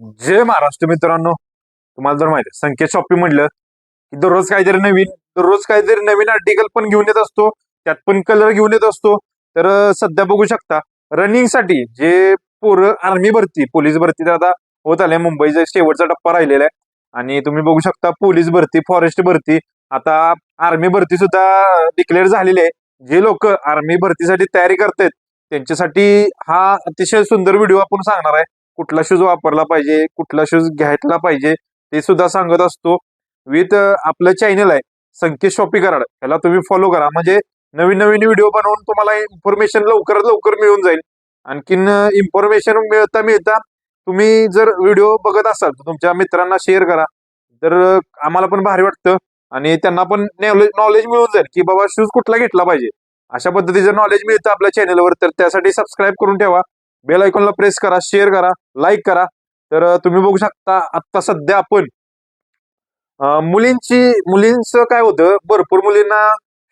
जय महाराष्ट्र मित्रांनो. तुम्हाला जर माहिती आहे संकेत शॉपिंग म्हटलं की दररोज काहीतरी नवीन दररोज काहीतरी नवीन आर्टिकल पण घेऊन येत असतो त्यात पण कलर घेऊन येत असतो. तर सध्या बघू शकता रनिंगसाठी जे पोरं आर्मी भरती पोलीस भरती तर आता होत आले मुंबईचा शेवटचा टप्पा राहिलेला आहे. आणि तुम्ही बघू शकता पोलीस भरती फॉरेस्ट भरती आता आर्मी भरती सुद्धा डिक्लेअर झालेली आहे. जे लोक आर्मी भरतीसाठी तयारी करतायत त्यांच्यासाठी हा अतिशय सुंदर व्हिडिओ आपण सांगणार आहे. कुठला शूज वापरला पाहिजे कुठला शूज घ्यायला पाहिजे ते सुद्धा सांगत असतो. विथ आपलं चॅनल आहे संकेत शॉपी कराड. याला तुम्ही फॉलो करा. म्हणजे नवीन नवीन व्हिडिओ बनवून तुम्हाला इन्फॉर्मेशन लवकरात लवकर मिळून जाईल. आणखीन इन्फॉर्मेशन मिळता मिळता तुम्ही जर व्हिडिओ बघत असाल तर तुमच्या मित्रांना शेअर करा. तर आम्हाला पण भारी वाटतं. आणि त्यांना पण नॉलेज नॉलेज मिळून जाईल की बाबा शूज कुठला घेतला पाहिजे. अशा पद्धतीचं नॉलेज मिळतं आपल्या चॅनलवर तर त्यासाठी सबस्क्राईब करून ठेवा. बेल आयकॉनला प्रेस करा शेअर करा लाईक करा. तर तुम्ही बघू शकता आत्ता सध्या आपण मुलींची मुलींचं काय होतं भरपूर मुलींना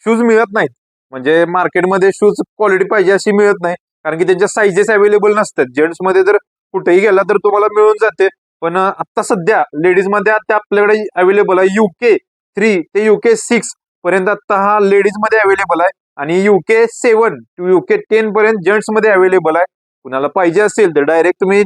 शूज मिळत नाहीत. म्हणजे मार्केटमध्ये शूज क्वालिटी पाहिजे अशी मिळत नाही. कारण की त्यांच्या साईजेस अवेलेबल नसतात. जेंट्समध्ये जर कुठेही गेला तर तुम्हाला मिळून जाते. पण आत्ता सध्या लेडीजमध्ये आता आपल्याकडे अवेलेबल आहे युके थ्री ते युके सिक्स पर्यंत आता हा लेडीजमध्ये अवेलेबल आहे. आणि UK seven to UK ten पर्यंत जेंट्समध्ये अवेलेबल आहे. कुणाला पाहिजे असेल तर डायरेक्ट तुम्ही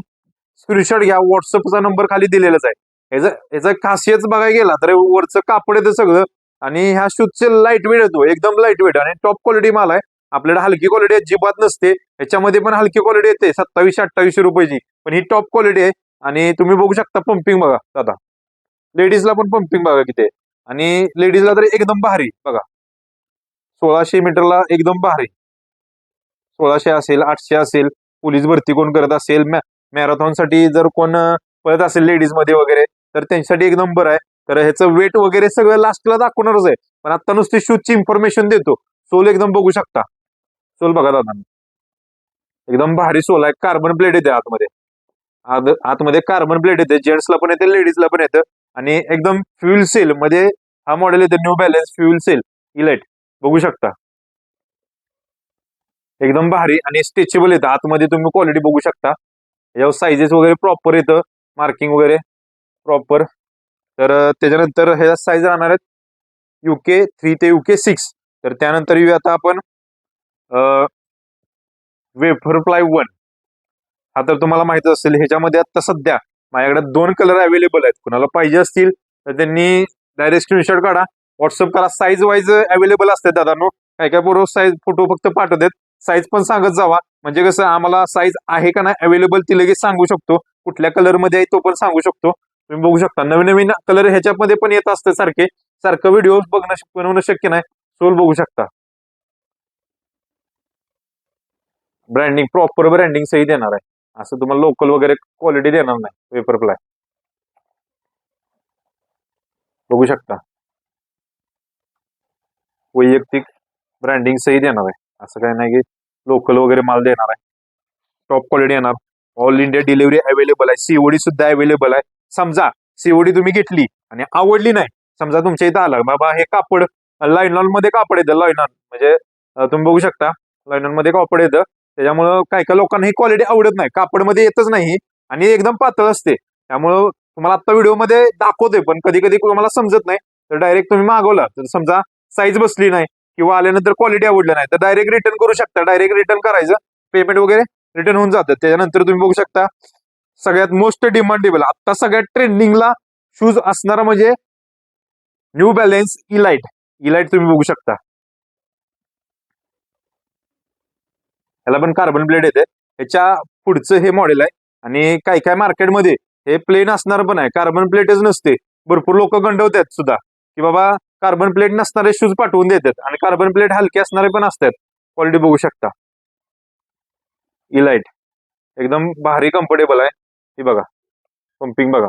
स्क्रीनशॉट घ्या. व्हॉट्सअपचा नंबर खाली दिलेलाच आहे. याचा याचं खासियत बघायला गेला तर वरचं कापड येतं सगळं आणि ह्या शूजचे लाइट वेट येतो. एकदम लाइट वेट आणि टॉप क्वालिटी माल आहे. आपल्याला हलकी क्वालिटी अजिबात नसते. याच्यामध्ये पण हलकी क्वालिटी येते. सत्तावीसशे अठ्ठावीसशे रुपयाची. पण ही टॉप क्वालिटी आहे. आणि तुम्ही बघू शकता पंपिंग बघा. दादा. लेडीजला पण पंपिंग बघा किती आहे. आणि लेडीजला तर एकदम भारी बघा. सोळाशे मीटरला एकदम भारी. सोळाशे असेल आठशे असेल. पोलीस भरती कोण करत असेल मॅरेथॉनसाठी जर कोण पळत असेल लेडीजमध्ये वगैरे तर त्यांच्यासाठी एक नंबर आहे. तर ह्याचं वेट वगैरे सगळं लास्टला दाखवणारच आहे. पण आता नुसती शूजची इन्फॉर्मेशन देतो. सोल एकदम बघू शकता. सोल बघा दादा. एकदम भारी सोल आहे. कार्बन प्लेट येते आतमध्ये. आत- आतमध्ये कार्बन प्लेट येते. जेंट्सला पण येते लेडीजला पण येतं. आणि एकदम फ्युल सेल मध्ये हा मॉडेल येते new balance fuel cell elite बघू शकता. एकदम भारी आणि स्ट्रेचेबल येतं. आतमध्ये तुम्ही क्वालिटी बघू शकता. याच्यावर साईजेस वगैरे प्रॉपर येतं. मार्किंग वगैरे प्रॉपर तर त्याच्यानंतर ह्या साईज राहणार आहेत युके थ्री ते युके सिक्स तर त्यानंतर येऊ आता आपण वेफर प्लाय वन हा तर तुम्हाला माहीत असेल ह्याच्यामध्ये आता सध्या माझ्याकडे दोन कलर अवेलेबल आहेत. कुणाला पाहिजे असतील तर त्यांनी डायरेक्ट स्क्रीनशॉट काढा. व्हॉट्सअप करा. साईज वाईज अवेलेबल असतात दादांनो. काय काय बरोबर साईज फोटो फक्त पाठवतात. साईज पण सांगत जावा. म्हणजे कसं आम्हाला साईज आहे का नाही अवेलेबल ती लगेच सांगू शकतो. कुठल्या कलरमध्ये आहे तो पण सांगू शकतो. तुम्ही बघू शकता. नवीन नवीन कलर ह्याच्यामध्ये पण येत असते सारखे. सारखं व्हिडिओ बघणं बनवणं शक्य नाही. सोल बघू शकता. ब्रँडिंग प्रॉपर ब्रँडिंग सही देणार आहे. असं तुम्हाला लोकल वगैरे क्वालिटी देणार नाही. पेपर प्लाय बघू शकता. वैयक्तिक ब्रँडिंग सही देणार आहे. असं काही नाही की लोकल वगैरे माल देणार आहे. टॉप क्वालिटी येणार. ऑल इंडिया डिलिव्हरी अवेलेबल आहे. सीओडी सुद्धा अवेलेबल आहे. समजा सीओडी तुम्ही घेतली आणि आवडली नाही समजा तुमच्या इथं आला बाबा हे कापड लायनॉनमध्ये कापड येतं लायनॉन म्हणजे तुम्ही बघू शकता लायनॉनमध्ये कापड येतं. त्याच्यामुळं काय काय लोकांना ही क्वालिटी आवडत नाही. कापडमध्ये येतच नाही आणि एकदम पातळ असते. त्यामुळं तुम्हाला आता व्हिडिओमध्ये दाखवते पण कधी कधी तुम्हाला समजत नाही. तर डायरेक्ट तुम्ही मागवला. तर समजा साईज बसली नाही. किंवा आल्यानंतर क्वालिटी आवडलं नाही तर डायरेक्ट रिटर्न करू शकता. डायरेक्ट रिटर्न करायचं. पेमेंट वगैरे रिटर्न होऊन जातं. त्याच्यानंतर तुम्ही बघू शकता सगळ्यात मोस्ट डिमांडेबल आता सगळ्यात ट्रेंडिंगला शूज असणारा म्हणजे न्यू बॅलेन्स इलाइट इलाइट तुम्ही बघू शकता. याला पण कार्बन ब्लेड येते. याच्या पुढचं हे मॉडेल आहे. आणि काय काय मार्केटमध्ये हे प्लेन असणार पण आहे. कार्बन प्लेटच नसते. भरपूर लोक गंडवतात सुद्धा. की बाबा कार्बन प्लेट नसणारे शूज पाठवून देतात. आणि कार्बन प्लेट हलके असणारे पण असतात. क्वालिटी बघू शकता. इलाइट एकदम भारी कम्फर्टेबल आहे. ही बघा. पंपिंग बघा.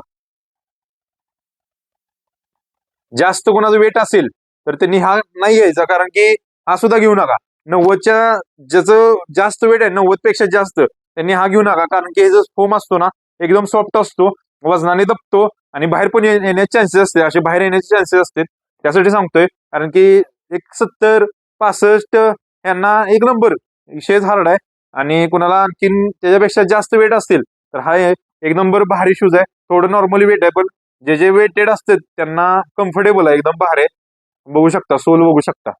जास्त कोणाचं वेट असेल तर त्यांनी हा नाही घ्यायचा. कारण की हा सुद्धा घेऊ नका. नव्वदच्या ज्याचं जास्त वेट आहे नव्वदपेक्षा जास्त त्यांनी हा घेऊ नका. कारण की हे जो फोम असतो ना एकदम सॉफ्ट असतो. वजनाने दबतो. आणि बाहेर पण येण्याचे चान्सेस असते असे बाहेर येण्याचे चान्सेस असतात. त्यासाठी सांगतोय कारण की एक सत्तर पासष्ट यांना एक नंबर शेज हार्ड आहे. आणि कुणाला आणखीन त्याच्यापेक्षा जास्त वेट असतील तर हा एक नंबर भारी शूज आहे. थोडं नॉर्मली वेट आहे पण जे जे वेटेड असतात त्यांना कम्फर्टेबल आहे एकदम भारी आहे. बघू शकता सोल बघू शकता.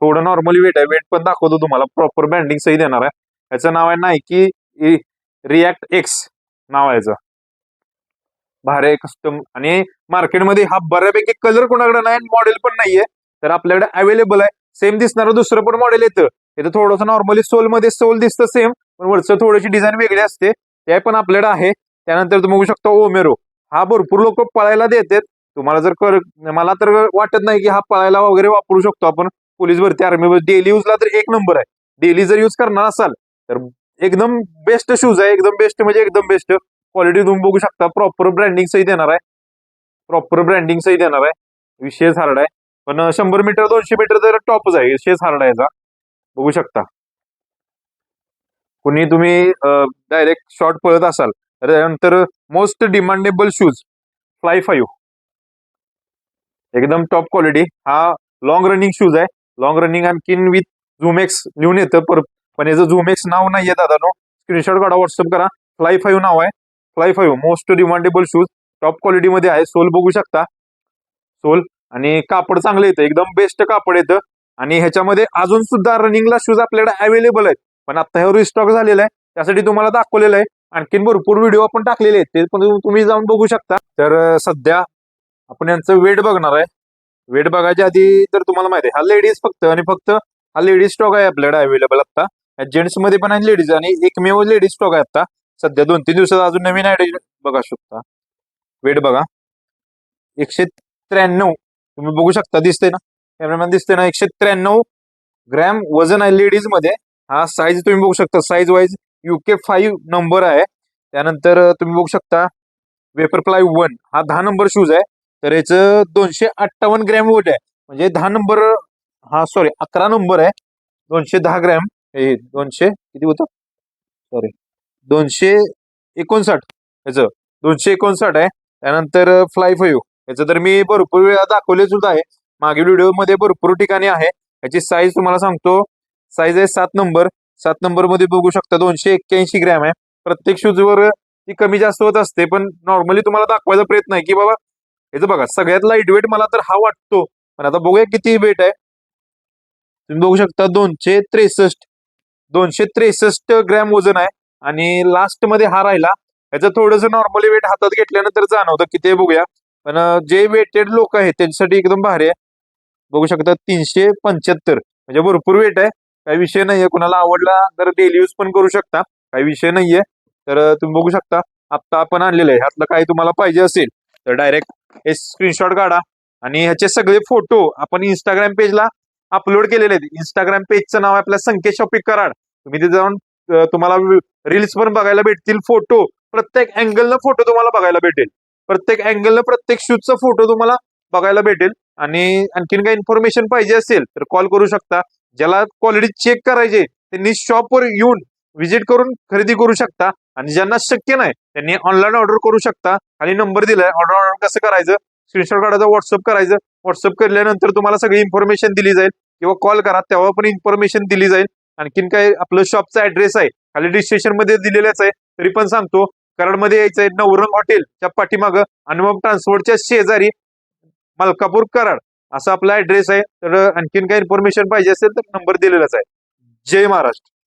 थोडं नॉर्मली वेट आहे वेट पण दाखवतो तुम्हाला. प्रॉपर बँडिंग सही देणार आहे. याचं नाव आहे नायकी रिॲक्ट एक्स नाव आहे याचं. भारी कस्टम आणि मार्केटमध्ये हा बऱ्यापैकी कलर कोणाकडे नाही मॉडेल पण नाहीये. तर आपल्याकडे अवेलेबल आहे. सेम दिसणारं दुसरं पण मॉडेल येतं. इथं थोडंसं नॉर्मली सोलमध्ये सोल दिसतं सेम पण वरचं थोडीशी डिझाईन वेगळी असते. ते पण आपल्याकडे आहे. त्यानंतर तुम्ही बघू शकता ओमेरो हा भरपूर लोक पळायला देतात. तुम्हाला जर कर मला तर वाटत नाही की हा पळायला वगैरे वापरू शकतो आपण. पोलीस भरती आर्मी डेली युजला तर एक नंबर आहे. डेली जर युज करणार असाल तर एकदम बेस्ट शूज आहे. एकदम बेस्ट म्हणजे एकदम बेस्ट क्वालिटी तुम्ही बघू शकता. प्रॉपर ब्रँडिंग देणार आहे. प्रॉपर ब्रँडिंग सही देणार आहे. विशेष हार्ड आहे. पण शंभर मीटर दोनशे मीटर तर टॉपच आहे. विशेष हार्ड आहे याचा. बघू शकता. कुणी तुम्ही डायरेक्ट शॉर्ट पळत असाल तर त्यानंतर most demandable shoes fly five एकदम टॉप क्वालिटी हा लॉंग रनिंग शूज आहे. लॉंग रनिंग आणखीन विथ झुमेक्स लिहून येतं. पर पण याचं झुमेक्स नाव नाहीये दादानो. स्क्रीनशॉट काढा व्हॉट्सअप करा. फ्लाय फाईव्ह नाव आहे. Fly five most demandable shoes top क्वालिटीमध्ये आहे सोल बघू शकता. सोल आणि कापड चांगलं येतं. एकदम बेस्ट कापड येतं. आणि ह्याच्यामध्ये अजून सुद्धा रनिंगला शूज आपल्याकडे अवेलेबल आहेत. पण आता ह्यावर स्टॉक झालेला आहे. त्यासाठी तुम्हाला दाखवलेलं आहे. आणखीन भरपूर व्हिडिओ आपण टाकलेले आहेत. ते पण तुम्ही जाऊन बघू शकता. तर सध्या आपण यांचं वेट बघणार आहे. वेट बघायच्या आधी तर तुम्हाला माहिती आहे. हा लेडीज फक्त आणि फक्त हा लेडीज स्टॉक आहे आपल्याकडे अवेलेबल आता. जेंट्समध्ये पण आहे. लेडीज आणि एकमेव लेडीज स्टॉक आहे आता. सध्या दोन तीन दिवसात अजून नवीन आयडिया बघा शकता. वेट बघा. एकशे त्र्याण्णव. तुम्ही बघू शकता दिसते ना? कॅमेरामॅन दिसतंय ना? एकशे त्र्याण्णव ग्रॅम वजन आहे लेडीजमध्ये हा साईज तुम्ही बघू शकता. Size wise UK five number आहे. त्यानंतर तुम्ही बघू शकता वेपर प्लाय वन हा दहा नंबर शूज आहे. तर याचं दोनशे अठ्ठावन्न ग्रॅम वेट आहे. म्हणजे दहा नंबर हा सॉरी अकरा नंबर आहे. दोनशे दहा ग्रॅम. हे दोनशे किती होतं? सॉरी दोनशे एकोणसाठ. याचं दोनशे एकोणसाठ आहे. त्यानंतर फ्लाय फाईव्ह याचं तर मी भरपूर वेळा दाखवले सुद्धा आहे. मागील व्हिडिओमध्ये भरपूर ठिकाणी आहे. याची साईज तुम्हाला सांगतो. साईज आहे सात नंबर सात नंबरमध्ये बघू शकता दोनशे एक्क्याऐंशी ग्रॅम आहे. प्रत्येक शूजवर ती कमी जास्त होत असते पण नॉर्मली तुम्हाला दाखवायचा प्रयत्न आहे की बाबा याचं बघा सगळ्यात लाइट वेट मला तर हा वाटतो. पण आता बघूया किती वेट आहे. तुम्ही बघू शकता दोनशे त्रेसष्ट. दोनशे त्रेसष्ट ग्रॅम वजन आहे. आणि लास्टमध्ये हा राहिला. याचं थोडस नॉर्मली वेट हातात घेतल्यानंतर जाणवतं की ते बघूया. पण जे वेटेड लोक आहेत त्यांच्यासाठी एकदम भारी आहे. बघू शकता तीनशे पंच्याहत्तर. म्हणजे भरपूर वेट आहे. काही विषय नाहीये. कुणाला आवडला तर डेली यूज पण करू शकता. काही विषय नाहीये. तर तुम्ही बघू शकता आत्ता आपण आणलेलं आहे. ह्यातलं काही तुम्हाला पाहिजे असेल तर डायरेक्ट हे स्क्रीनशॉट काढा. आणि ह्याचे सगळे फोटो आपण इंस्टाग्राम पेजला अपलोड केलेले आहेत. इंस्टाग्राम पेजचं नाव आहे आपल्या संकेत शॉपिंग कराड. तुम्ही तिथे जाऊन तुम्हाला रील्स पण बघायला भेटतील फोटो प्रत्येक अँगलनं फोटो तुम्हाला बघायला भेटेल. प्रत्येक अँगलनं प्रत्येक शूजचा फोटो तुम्हाला बघायला भेटेल. आणि आणखीन काही इन्फॉर्मेशन पाहिजे असेल तर कॉल करू शकता. ज्याला क्वालिटी चेक करायचे त्यांनी शॉपवर येऊन व्हिजिट करून खरेदी करू शकता. आणि ज्यांना शक्य नाही त्यांनी ऑनलाईन ऑर्डर करू शकता. आणि नंबर दिलाय ऑर्डर ऑर्डर कसं करायचं? स्क्रीनशॉट काढायचं व्हॉट्सअप करायचं. व्हॉट्सअप केल्यानंतर तुम्हाला सगळी इन्फॉर्मेशन दिली जाईल. किंवा कॉल करा तेव्हा पण इन्फॉर्मेशन दिली जाईल. आणखीन काय आपलं शॉपचा ऍड्रेस आहे. खाली डिस्क्रिप्शनमध्ये दिलेलाच आहे. तरी पण सांगतो कराडमध्ये यायचंय नवरंग हॉटेलच्या पाठीमागं. अनुभव ट्रान्सपोर्टच्या शेजारी मलकापूर कराड असा आपला ऍड्रेस आहे. तर आणखीन काही इन्फॉर्मेशन पाहिजे असेल तर नंबर दिलेलाच आहे. जय महाराष्ट्र.